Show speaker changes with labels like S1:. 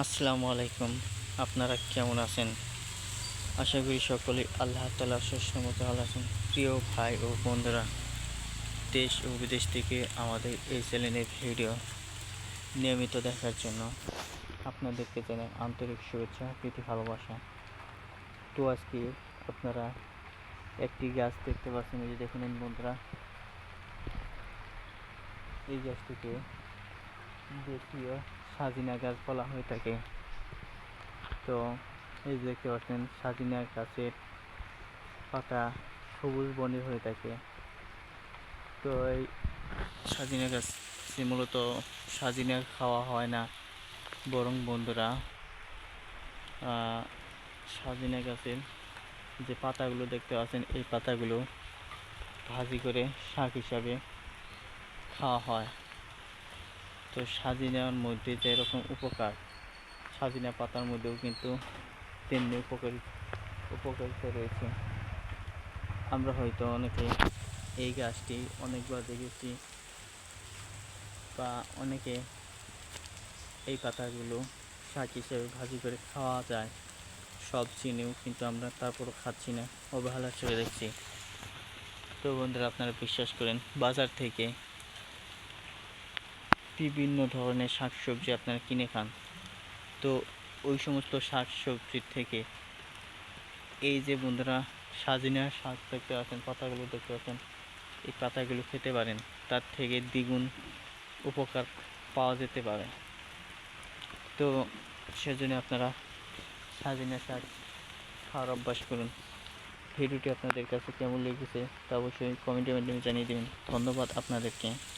S1: আসসালামু আলাইকুম। আপনারা কেমন আছেন? আশা করি সকলেই আল্লাহ তালা সুসমত ভালো আছেন। প্রিয় ভাই ও বন্ধুরা, দেশ ও বিদেশ থেকে আমাদের এই চ্যানেলের ভিডিও নিয়মিত দেখার জন্য আপনাদেরকে জানাই আন্তরিক শুভেচ্ছা, প্রীতি, ভালোবাসা। তো আজকে আপনারা একটি গাছ দেখতে পাচ্ছেন। এই যে দেখে নিন বন্ধুরা, এই গাছটিকে দেশীয় সাজিনা গাছ বলা হয়ে থাকে। তো এই যে দেখতে পাচ্ছেন, সাজিনা গাছের পাতা সবুজ বনের হয়ে থাকে। তো এই সাজিনা গাছ মূলত সাজিনা খাওয়া হয় না, বরং বন্ধুরা সাজিনা গাছের যে পাতাগুলো দেখতে পাচ্ছেন, এই পাতাগুলো ভাজি করে শাক হিসাবে খাওয়া হয়। তো সাজিনার মধ্যে যে এরকম উপকার সাজিনা পাতার মধ্যেও কিন্তু তেমনি উপকারী, উপকারিতা রয়েছে। আমরা হয়তো অনেকে এই গাছটি অনেকবার দেখেছি বা অনেকে এই পাতাগুলো শাক হিসেবে ভাজি করে খাওয়া যায়। সব চিনেও কিন্তু আমরা তারপরও খাচ্ছি না অবহেলার চোখে দেখছি। তো বন্ধুরা, আপনারা বিশ্বাস করেন, বাজার থেকে বিভিন্ন ধরনের শাকসবজি আপনারা কিনে খান। তো ওই সমস্ত শাকসবজির থেকে এই যে বন্ধুরা সাজিনা শাক দেখতে পাচ্ছেন, পাতাগুলো দেখতে পাচ্ছেন, এই পাতাগুলো খেতে পারেন। তার থেকে দ্বিগুণ উপকার পাওয়া যেতে পারে। তো সেজন্য আপনারা সাজিনা শাক খাওয়ার অভ্যাস করুন। ভিডিওটি আপনাদের কাছে কেমন লেগেছে তা অবশ্যই কমেন্টের মাধ্যমে জানিয়ে দেবেন। ধন্যবাদ আপনাদেরকে।